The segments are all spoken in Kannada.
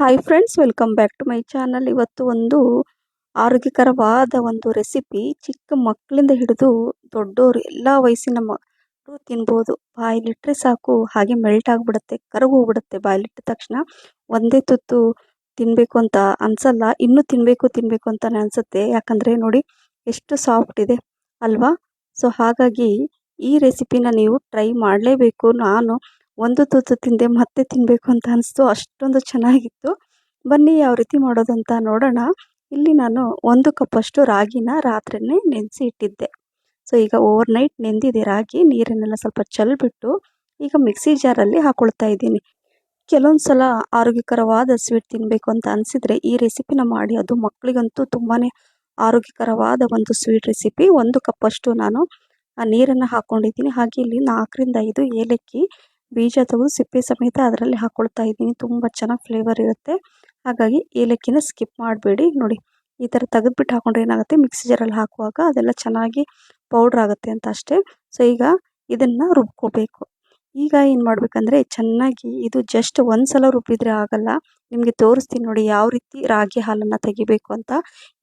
Hi friends welcome back to my channel ಇವತ್ತು ಒಂದು ಆರೋಗ್ಯಕರವಾದ ಒಂದು ರೆಸಿಪಿ ಚಿಕ್ಕ ಮಕ್ಕಳಿಂದ ಹಿಡಿದು ದೊಡ್ಡವರು ಎಲ್ಲ ವಯಸ್ಸಿನ ಮಕ್ಕಳು ತಿನ್ಬೋದು. ಬಾಯಲ್ಲಿಟ್ಟರೆ ಸಾಕು, ಹಾಗೆ ಮೆಲ್ಟ್ ಆಗಿಬಿಡುತ್ತೆ ಕರಗೋಗ್ಬಿಡುತ್ತೆ ಬಾಯಲ್ಲಿಟ್ಟ ತಕ್ಷಣ. ಒಂದೇ ತುತ್ತು ತಿನ್ನಬೇಕು ಅಂತ ಅನ್ಸಲ್ಲ, ಇನ್ನೂ ತಿನ್ನಬೇಕು ತಿನ್ನಬೇಕು ಅಂತಲೇ ಅನಿಸುತ್ತೆ. ಯಾಕಂದರೆ ನೋಡಿ, ಎಷ್ಟು ಸಾಫ್ಟ್ ಇದೆ, ಅಲ್ವಾ? ಸೊ ಹಾಗಾಗಿ ಈ ರೆಸಿಪಿನ ನೀವು ಟ್ರೈ ಮಾಡಲೇಬೇಕು. ನಾನು ಒಂದು ತುತ್ತು ತಿಂದೆ ಮತ್ತೆ ತಿನ್ನಬೇಕು ಅಂತ ಅನಿಸ್ತು. ಅಷ್ಟೊಂದು ಚೆನ್ನಾಗಿತ್ತು. ಬನ್ನಿ ಯಾವ ರೀತಿ ಮಾಡೋದು ಅಂತ ನೋಡೋಣ. ಇಲ್ಲಿ ನಾನು ಒಂದು ಕಪ್ಪಷ್ಟು ರಾಗಿನ ರಾತ್ರಿಯೇ ನೆನೆಸಿ ಇಟ್ಟಿದ್ದೆ. ಸೊ ಈಗ ಓವರ್ ನೈಟ್ ನೆಂದಿದೆ ರಾಗಿ. ನೀರನ್ನೆಲ್ಲ ಸ್ವಲ್ಪ ಚೆಲ್ಬಿಟ್ಟು ಈಗ ಮಿಕ್ಸಿ ಜಾರಲ್ಲಿ ಹಾಕೊಳ್ತಾ ಇದ್ದೀನಿ. ಕೆಲವೊಂದು ಸಲ ಆರೋಗ್ಯಕರವಾದ ಸ್ವೀಟ್ ತಿನ್ನಬೇಕು ಅಂತ ಅನಿಸಿದರೆ ಈ ರೆಸಿಪಿನ ಮಾಡಿ. ಅದು ಮಕ್ಕಳಿಗಂತೂ ತುಂಬಾ ಆರೋಗ್ಯಕರವಾದ ಒಂದು ಸ್ವೀಟ್ ರೆಸಿಪಿ ಒಂದು ಕಪ್ಪಷ್ಟು ನಾನು ನೀರನ್ನು ಹಾಕ್ಕೊಂಡಿದ್ದೀನಿ ಹಾಗೆ ಇಲ್ಲಿ ನಾಲ್ಕರಿಂದ ಐದು ಏಲಕ್ಕಿ ಬೀಜ ತೆಗೆದು ಸಿಪ್ಪೆ ಸಮೇತ ಅದರಲ್ಲಿ ಹಾಕ್ಕೊಳ್ತಾ ಇದ್ದೀನಿ. ತುಂಬ ಚೆನ್ನಾಗಿ ಫ್ಲೇವರ್ ಇರುತ್ತೆ. ಹಾಗಾಗಿ ಏಲಕ್ಕಿನ ಸ್ಕಿಪ್ ಮಾಡಬೇಡಿ. ನೋಡಿ, ಈ ಥರ ತೆಗೆದ್ಬಿಟ್ಟು ಹಾಕೊಂಡ್ರೆ ಏನಾಗುತ್ತೆ? ಮಿಕ್ಸಿ ಜಾರಲ್ಲಿ ಹಾಕುವಾಗ ಅದೆಲ್ಲ ಚೆನ್ನಾಗಿ ಪೌಡ್ರ್ ಆಗುತ್ತೆ ಅಂತ ಅಷ್ಟೇ. ಸೊ ಈಗ ಇದನ್ನು ರುಬ್ಕೋಬೇಕು. ಈಗ ಏನು ಮಾಡಬೇಕಂದ್ರೆ, ಚೆನ್ನಾಗಿ ಇದು ಜಸ್ಟ್ ಒಂದು ಸಲ ರುಬ್ಬಿದ್ರೆ ಆಗಲ್ಲ. ನಿಮಗೆ ತೋರಿಸ್ತೀನಿ ನೋಡಿ ಯಾವ ರೀತಿ ರಾಗಿ ಹಾಲನ್ನು ತೆಗಿಬೇಕು ಅಂತ.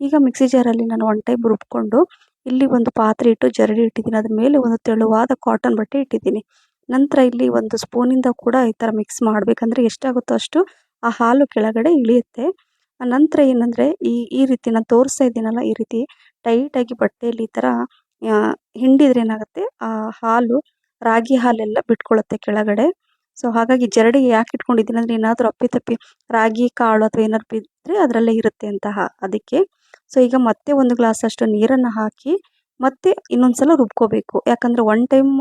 ಈಗ ಮಿಕ್ಸಿ ಜಾರಲ್ಲಿ ನಾನು ಒನ್ ಟೈಮ್ ರುಬ್ಕೊಂಡು, ಇಲ್ಲಿ ಒಂದು ಪಾತ್ರೆ ಇಟ್ಟು ಜರಡಿ ಇಟ್ಟಿದ್ದೀನಿ. ಅದ್ರ ಮೇಲೆ ಒಂದು ತೆಳುವಾದ ಕಾಟನ್ ಬಟ್ಟೆ ಇಟ್ಟಿದ್ದೀನಿ. ನಂತರ ಇಲ್ಲಿ ಒಂದು ಸ್ಪೂನಿಂದ ಕೂಡ ಈ ಥರ ಮಿಕ್ಸ್ ಮಾಡಬೇಕಂದ್ರೆ ಎಷ್ಟಾಗುತ್ತೋ ಅಷ್ಟು ಆ ಹಾಲು ಕೆಳಗಡೆ ಇಳಿಯುತ್ತೆ. ನಂತರ ಏನಂದರೆ ಈ ಈ ರೀತಿ ನಾನು ತೋರಿಸ್ತಾ ಇದ್ದೀನಲ್ಲ ಈ ರೀತಿ ಟೈಟಾಗಿ ಬಟ್ಟೆಯಲ್ಲಿ ಈ ಥರ ಹಿಂಡಿದ್ರೆ ಏನಾಗುತ್ತೆ? ಆ ಹಾಲು ರಾಗಿ ಹಾಲೆಲ್ಲ ಬಿಟ್ಕೊಳ್ಳುತ್ತೆ ಕೆಳಗಡೆ. ಸೊ ಹಾಗಾಗಿ ಜರಡಿ ಯಾಕೆ ಇಟ್ಕೊಂಡಿದ್ದೀನಿ ಅಂದರೆ ಏನಾದರೂ ಅಪ್ಪಿ ತಪ್ಪಿ ರಾಗಿ ಕಾಳು ಅಥವಾ ಏನಾದ್ರು ಬಿದ್ದರೆ ಅದರಲ್ಲೇ ಇರುತ್ತೆ ಅಂತ ಅದಕ್ಕೆ. ಸೊ ಈಗ ಮತ್ತೆ ಒಂದು ಗ್ಲಾಸ್ ಅಷ್ಟು ನೀರನ್ನು ಹಾಕಿ ಮತ್ತೆ ಇನ್ನೊಂದು ಸಲ ರುಬ್ಕೋಬೇಕು. ಯಾಕಂದರೆ ಒನ್ ಟೈಮ್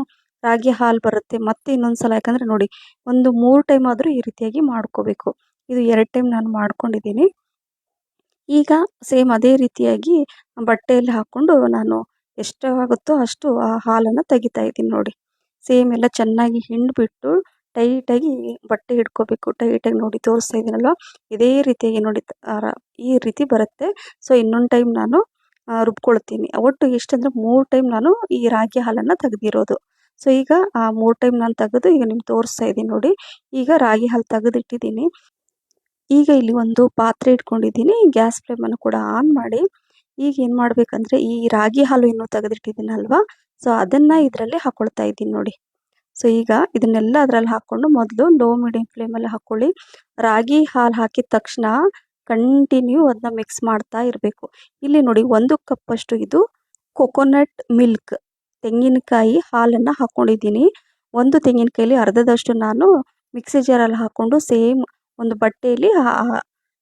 ರಾಗಿ ಹಾಲು ಬರುತ್ತೆ. ಮತ್ತೆ ಇನ್ನೊಂದು ಸಲ ಯಾಕಂದರೆ ನೋಡಿ, ಒಂದು ಮೂರು ಟೈಮ್ ಆದರೂ ಈ ರೀತಿಯಾಗಿ ಮಾಡ್ಕೋಬೇಕು. ಇದು ಎರಡು ಟೈಮ್ ನಾನು ಮಾಡ್ಕೊಂಡಿದ್ದೀನಿ. ಈಗ ಸೇಮ್ ಅದೇ ರೀತಿಯಾಗಿ ಬಟ್ಟೆಯಲ್ಲಿ ಹಾಕ್ಕೊಂಡು ನಾನು ಎಷ್ಟು ಆಗುತ್ತೋ ಅಷ್ಟು ಆ ಹಾಲನ್ನು ತೆಗಿತಾ ಇದ್ದೀನಿ ನೋಡಿ. ಸೇಮ್ ಎಲ್ಲ ಚೆನ್ನಾಗಿ ಹಿಂಡ್ಬಿಟ್ಟು ಟೈಟಾಗಿ ಬಟ್ಟೆ ಹಿಡ್ಕೋಬೇಕು ಟೈಟಾಗಿ ನೋಡಿ ತೋರಿಸ್ತಾ ಇದ್ದೀನಲ್ವ? ಇದೇ ರೀತಿಯಾಗಿ ನೋಡಿ ಈ ರೀತಿ ಬರುತ್ತೆ. ಸೊ, ಇನ್ನೊಂದು ಟೈಮ್ ನಾನು ರುಬ್ಕೊಳ್ತೀನಿ. ಒಟ್ಟು ಎಷ್ಟಂದರೆ ಮೂರು ಟೈಮ್ ನಾನು ಈ ರಾಗಿ ಹಾಲನ್ನು ತೆಗೆದಿರೋದು. ಸೊ ಈಗ ಆ ಮೂರು ಟೈಮ್ ನಾನು ತೆಗೆದು ಈಗ ನಿಮ್ಗೆ ತೋರಿಸ್ತಾ ಇದ್ದೀನಿ ನೋಡಿ. ಈಗ ರಾಗಿ ಹಾಲು ತೆಗೆದಿಟ್ಟಿದ್ದೀನಿ. ಈಗ ಇಲ್ಲಿ ಒಂದು ಪಾತ್ರೆ ಇಟ್ಕೊಂಡಿದ್ದೀನಿ. ಗ್ಯಾಸ್ ಫ್ಲೇಮನ್ನು ಕೂಡ ಆನ್ ಮಾಡಿ. ಈಗ ಏನು ಮಾಡಬೇಕಂದ್ರೆ ಈ ರಾಗಿ ಹಾಲು ಇನ್ನೂ ತೆಗೆದಿಟ್ಟಿದ್ದೀನಲ್ವಾ ಸೊ ಅದನ್ನು ಇದರಲ್ಲಿ ಹಾಕ್ಕೊಳ್ತಾ ಇದ್ದೀನಿ ನೋಡಿ. ಸೊ ಈಗ ಇದನ್ನೆಲ್ಲ ಅದರಲ್ಲಿ ಹಾಕ್ಕೊಂಡು ಮೊದಲು ಲೋ ಮೀಡಿಯಂ ಫ್ಲೇಮಲ್ಲಿ ಹಾಕ್ಕೊಳ್ಳಿ ರಾಗಿ ಹಾಲು ಹಾಕಿದ ತಕ್ಷಣ ಕಂಟಿನ್ಯೂ ಅದನ್ನ ಮಿಕ್ಸ್ ಮಾಡ್ತಾ ಇರಬೇಕು. ಇಲ್ಲಿ ನೋಡಿ ಒಂದು ಕಪ್ಪಷ್ಟು ಇದು ಕೊಕೊನಟ್ ಮಿಲ್ಕ್ ತೆಂಗಿನಕಾಯಿ ಹಾಲನ್ನು ಹಾಕ್ಕೊಂಡಿದ್ದೀನಿ ಒಂದು ತೆಂಗಿನಕಾಯಲ್ಲಿ ಅರ್ಧದಷ್ಟು ನಾನು ಮಿಕ್ಸಿ ಜಾರಲ್ಲಿ ಹಾಕ್ಕೊಂಡು ಸೇಮ್ ಒಂದು ಬಟ್ಟೆಯಲ್ಲಿ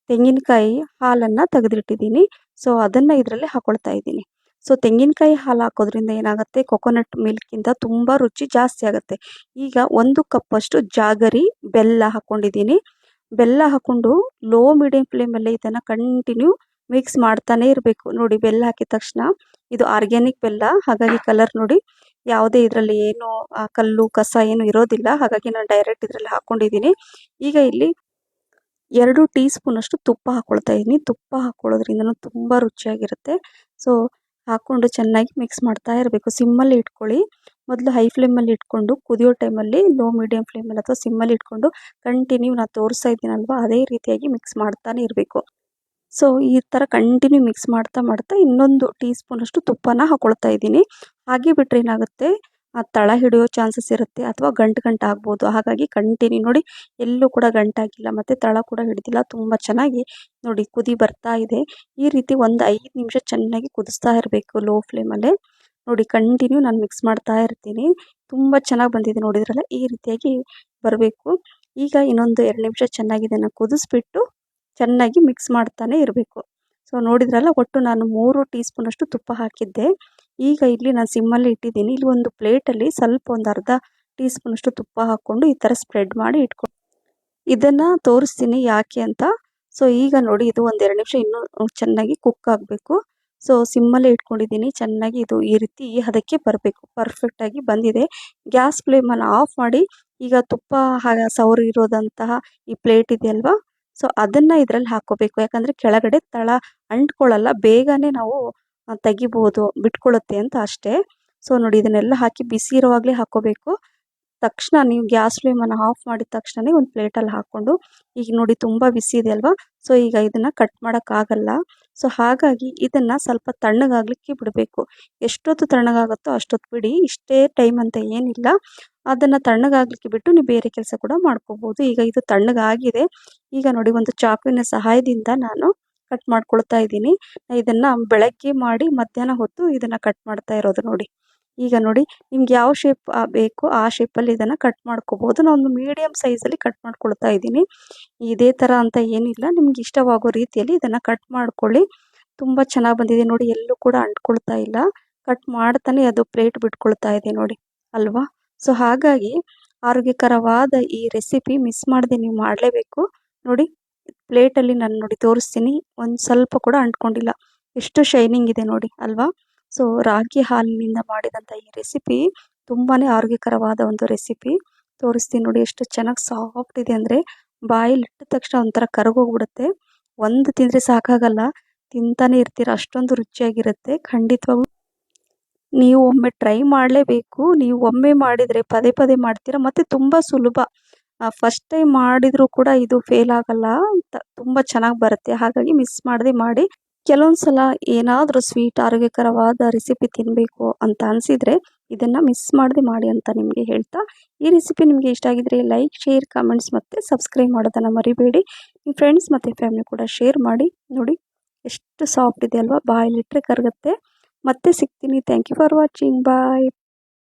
ತೆಂಗಿನಕಾಯಿ ಹಾಲನ್ನು ತೆಗೆದಿಟ್ಟಿದ್ದೀನಿ. ಸೊ, ಅದನ್ನು ಇದರಲ್ಲಿ ಹಾಕ್ಕೊಳ್ತಾ ಇದ್ದೀನಿ. ಸೊ, ತೆಂಗಿನಕಾಯಿ ಹಾಲು ಹಾಕೋದ್ರಿಂದ ಏನಾಗುತ್ತೆ? ಕೊಕೊನಟ್ ಮಿಲ್ಕಿಂದ ತುಂಬ ರುಚಿ ಜಾಸ್ತಿ ಆಗುತ್ತೆ. ಈಗ ಒಂದು ಕಪ್ಪಷ್ಟು ಜಾಗರಿ, ಬೆಲ್ಲ ಹಾಕ್ಕೊಂಡಿದ್ದೀನಿ ಬೆಲ್ಲ ಹಾಕ್ಕೊಂಡು ಲೋ ಮೀಡಿಯಂ ಫ್ಲೇಮಲ್ಲೇ ಇದನ್ನು ಕಂಟಿನ್ಯೂ ಮಿಕ್ಸ್ ಮಾಡ್ತಾನೆ ಇರಬೇಕು. ನೋಡಿ, ಬೆಲ್ಲ ಹಾಕಿದ ತಕ್ಷಣ ಇದು ಆರ್ಗ್ಯಾನಿಕ್ ಬೆಲ್ಲ. ಹಾಗಾಗಿ ಕಲರ್ ನೋಡಿ, ಯಾವುದೇ ಇದರಲ್ಲಿ ಏನು ಕಲ್ಲು, ಕಸ ಏನು ಇರೋದಿಲ್ಲ. ಹಾಗಾಗಿ ನಾನು ಡೈರೆಕ್ಟ್ ಇದರಲ್ಲಿ ಹಾಕೊಂಡಿದ್ದೀನಿ. ಈಗ ಇಲ್ಲಿ ಎರಡು ಟೀ ಸ್ಪೂನಷ್ಟು ತುಪ್ಪ ಹಾಕೊಳ್ತಾ ಇದ್ದೀನಿ. ತುಪ್ಪ ಹಾಕ್ಕೊಳ್ಳೋದ್ರಿಂದ ತುಂಬ ರುಚಿಯಾಗಿರುತ್ತೆ. ಸೊ ಹಾಕ್ಕೊಂಡು ಚೆನ್ನಾಗಿ ಮಿಕ್ಸ್ ಮಾಡ್ತಾ ಇರಬೇಕು. ಸಿಮ್ಮಲ್ಲಿ ಇಟ್ಕೊಳ್ಳಿ. ಮೊದಲು ಹೈ ಫ್ಲೇಮಲ್ಲಿ ಇಟ್ಕೊಂಡು, ಕುದಿಯೋ ಟೈಮಲ್ಲಿ ಲೋ ಮೀಡಿಯಂ ಫ್ಲೇಮಲ್ಲಿ ಅಥವಾ ಸಿಮ್ಮಲ್ಲಿ ಇಟ್ಕೊಂಡು ಕಂಟಿನ್ಯೂ ನಾನು ತೋರಿಸ್ತಾ ಇದ್ದೀನಲ್ವ, ಅದೇ ರೀತಿಯಾಗಿ ಮಿಕ್ಸ್ ಮಾಡ್ತಾನೆ ಇರಬೇಕು. ಸೊ ಈ ಥರ ಕಂಟಿನ್ಯೂ ಮಿಕ್ಸ್ ಮಾಡ್ತಾ ಮಾಡ್ತಾ ಇನ್ನೊಂದು ಟೀ ಸ್ಪೂನಷ್ಟು ತುಪ್ಪನ ಹಾಕ್ಕೊಳ್ತಾ ಇದ್ದೀನಿ. ಹಾಗೆ ಬಿಟ್ಟರೆ ಏನಾಗುತ್ತೆ? ಆ ತಳ ಹಿಡಿಯೋ ಚಾನ್ಸಸ್ ಇರುತ್ತೆ ಅಥವಾ ಗಂಟು ಗಂಟು ಆಗ್ಬೋದು. ಹಾಗಾಗಿ ಕಂಟಿನ್ಯೂ ನೋಡಿ, ಎಲ್ಲೂ ಕೂಡ ಗಂಟಾಗಿಲ್ಲ, ಮತ್ತು ತಳ ಕೂಡ ಹಿಡಿದಿಲ್ಲ, ತುಂಬ ಚೆನ್ನಾಗಿ ನೋಡಿ ಕುದಿ ಬರ್ತಾ ಇದೆ. ಈ ರೀತಿ ಒಂದು ಐದು ನಿಮಿಷ ಚೆನ್ನಾಗಿ ಕುದಿಸ್ತಾ ಇರಬೇಕು ಲೋ ಫ್ಲೇಮಲ್ಲೇ ನೋಡಿ ಕಂಟಿನ್ಯೂ ನಾನು ಮಿಕ್ಸ್ ಮಾಡ್ತಾ ಇರ್ತೀನಿ. ತುಂಬ ಚೆನ್ನಾಗಿ ಬಂದಿದೆ ನೋಡಿದ್ರಲ್ಲ, ಈ ರೀತಿಯಾಗಿ ಬರಬೇಕು. ಈಗ ಇನ್ನೊಂದು ಎರಡು ನಿಮಿಷ ಚೆನ್ನಾಗಿ ಇದನ್ನು ಕುದಿಸ್ಬಿಟ್ಟು ಚೆನ್ನಾಗಿ ಮಿಕ್ಸ್ ಮಾಡ್ತಾನೆ ಇರಬೇಕು. ಸೊ ನೋಡಿದ್ರಲ್ಲ, ಒಟ್ಟು ನಾನು ಮೂರು ಟೀ ಸ್ಪೂನಷ್ಟು ತುಪ್ಪ ಹಾಕಿದ್ದೆ. ಈಗ ಇಲ್ಲಿ ನಾನು ಸಿಮ್ಮಲ್ಲಿ ಇಟ್ಟಿದ್ದೀನಿ. ಇಲ್ಲಿ ಒಂದು ಪ್ಲೇಟಲ್ಲಿ ಸ್ವಲ್ಪ ಒಂದು ಅರ್ಧ ಟೀ ಸ್ಪೂನಷ್ಟು ತುಪ್ಪ ಹಾಕ್ಕೊಂಡು ಈ ಥರ ಸ್ಪ್ರೆಡ್ ಮಾಡಿ ಇಟ್ಕೊಂಡು ಇದನ್ನು ತೋರಿಸ್ತೀನಿ ಯಾಕೆ ಅಂತ. ಸೊ ಈಗ ನೋಡಿ, ಇದು ಒಂದು ಎರಡು ನಿಮಿಷ ಇನ್ನೂ ಚೆನ್ನಾಗಿ ಕುಕ್ ಆಗಬೇಕು. ಸೊ ಸಿಮ್ಮಲ್ಲೇ ಇಟ್ಕೊಂಡಿದ್ದೀನಿ. ಚೆನ್ನಾಗಿ ಇದು ಈ ರೀತಿ ಹದಕ್ಕೆ ಬರಬೇಕು. ಪರ್ಫೆಕ್ಟಾಗಿ ಬಂದಿದೆ. ಗ್ಯಾಸ್ ಫ್ಲೇಮನ್ನು ಆಫ್ ಮಾಡಿ ಈಗ ತುಪ್ಪ ಸವರಿರೋದಂತಹ ಈ ಪ್ಲೇಟ್ ಇದೆಯಲ್ವಾ? ಸೊ ಅದನ್ನ ಇದರಲ್ಲಿ ಹಾಕೋಬೇಕು. ಯಾಕಂದರೆ ಕೆಳಗಡೆ ತಳ ಅಂಟ್ಕೊಳ್ಳಲ್ಲ, ಬೇಗನೆ ನಾವು ತೆಗಿಬೋದು ಬಿಟ್ಕೊಳ್ಳುತ್ತೆ ಅಂತ ಅಷ್ಟೇ. ಸೊ ನೋಡಿ, ಇದನ್ನೆಲ್ಲ ಹಾಕಿ ಬಿಸಿ ಇರುವಾಗಲೇ ಹಾಕ್ಕೋಬೇಕು ತಕ್ಷಣ ನೀವು ಗ್ಯಾಸ್ ಫ್ಲೇಮನ್ನು ಆಫ್ ಮಾಡಿದ ತಕ್ಷಣನೇ ಒಂದು ಪ್ಲೇಟಲ್ಲಿ ಹಾಕ್ಕೊಂಡು, ಈಗ ನೋಡಿ ತುಂಬ ಬಿಸಿ ಇದೆ ಅಲ್ವಾ? ಸೊ, ಈಗ ಇದನ್ನು ಕಟ್ ಮಾಡೋಕ್ಕಾಗಲ್ಲ. ಸೊ, ಹಾಗಾಗಿ ಇದನ್ನು ಸ್ವಲ್ಪ ತಣ್ಣಗಾಗಲಿಕ್ಕೆ ಬಿಡಬೇಕು. ಎಷ್ಟೊತ್ತು ತಣ್ಣಗಾಗುತ್ತೋ ಅಷ್ಟೊತ್ತು ಬಿಡಿ. ಇಷ್ಟೇ ಟೈಮ್ ಅಂತ ಏನಿಲ್ಲ. ಅದನ್ನು ತಣ್ಣಗಾಗಲಿಕ್ಕೆ ಬಿಟ್ಟು ನೀವು ಬೇರೆ ಕೆಲಸ ಕೂಡ ಮಾಡ್ಕೋಬೋದು. ಈಗ ಇದು ತಣ್ಣಗಾಗಿದೆ. ಈಗ ನೋಡಿ ಒಂದು ಚಾಕುವಿನ ಸಹಾಯದಿಂದ ನಾನು ಕಟ್ ಮಾಡ್ಕೊಳ್ತಾ ಇದ್ದೀನಿ. ಇದನ್ನು ಬೆಳಗ್ಗೆ ಮಾಡಿ ಮಧ್ಯಾಹ್ನ ಹೊತ್ತು ಇದನ್ನು ಕಟ್ ಮಾಡ್ತಾ ಇರೋದು ನೋಡಿ. ಈಗ ನೋಡಿ ನಿಮ್ಗೆ ಯಾವ ಶೇಪ್ ಬೇಕೋ ಆ ಶೇಪಲ್ಲಿ ಇದನ್ನು ಕಟ್ ಮಾಡ್ಕೋಬೋದು. ನಾನು ಮೀಡಿಯಮ್ ಸೈಜಲ್ಲಿ ಕಟ್ ಮಾಡ್ಕೊಳ್ತಾ ಇದ್ದೀನಿ. ಇದೇ ಥರ ಅಂತ ಏನಿಲ್ಲ. ನಿಮ್ಗೆ ಇಷ್ಟವಾಗೋ ರೀತಿಯಲ್ಲಿ ಇದನ್ನು ಕಟ್ ಮಾಡ್ಕೊಳ್ಳಿ. ತುಂಬ ಚೆನ್ನಾಗಿ ಬಂದಿದೆ ನೋಡಿ. ಎಲ್ಲೂ ಕೂಡ ಅಂಟ್ಕೊಳ್ತಾ ಇಲ್ಲ. ಕಟ್ ಮಾಡ್ತಾನೆ ಅದು ಪ್ಲೇಟ್ ಬಿಟ್ಕೊಳ್ತಾ ಇದೆ ನೋಡಿ. ಅಲ್ವಾ? ಸೊ ಹಾಗಾಗಿ ಆರೋಗ್ಯಕರವಾದ ಈ ರೆಸಿಪಿ ಮಿಸ್ ಮಾಡದೆ ನೀವು ಮಾಡಲೇಬೇಕು. ನೋಡಿ ಪ್ಲೇಟಲ್ಲಿ ನಾನು ನೋಡಿ ತೋರಿಸ್ತೀನಿ. ಒಂದು ಸ್ವಲ್ಪ ಕೂಡ ಅಂಟ್ಕೊಂಡಿಲ್ಲ. ಎಷ್ಟು ಶೈನಿಂಗ್ ಇದೆ ನೋಡಿ. ಅಲ್ವಾ? ಸೊ ರಾಗಿ ಹಾಲಿನಿಂದ ಮಾಡಿದಂಥ ಈ ರೆಸಿಪಿ ತುಂಬಾ ಆರೋಗ್ಯಕರವಾದ ಒಂದು ರೆಸಿಪಿ ತೋರಿಸ್ತೀನಿ ನೋಡಿ ಎಷ್ಟು ಚೆನ್ನಾಗಿ ಸಾಫ್ಟ್ ಇದೆ ಅಂದರೆ ಬಾಯಲ್ಲಿ ಇಟ್ಟ ತಕ್ಷಣ ಒಂಥರ ಕರಗೋಗ್ಬಿಡುತ್ತೆ. ಒಂದು ತಿಂದರೆ ಸಾಕಾಗಲ್ಲ. ತಿಂತಾನೆ ಇರ್ತೀರ, ಅಷ್ಟೊಂದು ರುಚಿಯಾಗಿರುತ್ತೆ. ಖಂಡಿತವಾಗೂ ನೀವು ಒಮ್ಮೆ ಟ್ರೈ ಮಾಡಲೇಬೇಕು. ನೀವು ಒಮ್ಮೆ ಮಾಡಿದರೆ ಪದೇ ಪದೇ ಮಾಡ್ತೀರಾ, ಮತ್ತು ತುಂಬ ಸುಲಭ. ಫಸ್ಟ್ ಟೈಮ್ ಮಾಡಿದರೂ ಕೂಡ ಇದು ಫೇಲ್ ಆಗಲ್ಲ. ತುಂಬ ಚೆನ್ನಾಗಿ ಬರುತ್ತೆ. ಹಾಗಾಗಿ ಮಿಸ್ ಮಾಡದೆ ಮಾಡಿ. ಕೆಲವೊಂದು ಸಲ ಏನಾದರೂ ಸ್ವೀಟ್ ಆರೋಗ್ಯಕರವಾದ ರೆಸಿಪಿ ತಿನ್ನಬೇಕು ಅಂತ ಅನಿಸಿದರೆ ಇದನ್ನು ಮಿಸ್ ಮಾಡದೆ ಮಾಡಿ ಅಂತ ನಿಮಗೆ ಹೇಳ್ತಾ, ಈ ರೆಸಿಪಿ ನಿಮಗೆ ಇಷ್ಟ ಆಗಿದ್ರೆ ಲೈಕ್ ಶೇರ್ ಕಮೆಂಟ್ಸ್ ಮತ್ತು ಸಬ್ಸ್ಕ್ರೈಬ್ ಮಾಡೋದನ್ನು ಮರಿಬೇಡಿ. ನಿಮ್ಮ ಫ್ರೆಂಡ್ಸ್ ಮತ್ತು ಫ್ಯಾಮಿಲಿ ಕೂಡ ಶೇರ್ ಮಾಡಿ. ನೋಡಿ, ಎಷ್ಟು ಸಾಫ್ಟ್ ಇದೆ ಅಲ್ವಾ? ಬಾಯಲ್ಲಿಟ್ಟರೆ ಕರಗುತ್ತೆ. ಮತ್ತೆ ಸಿಗ್ತೀನಿ. Thank you for watching bye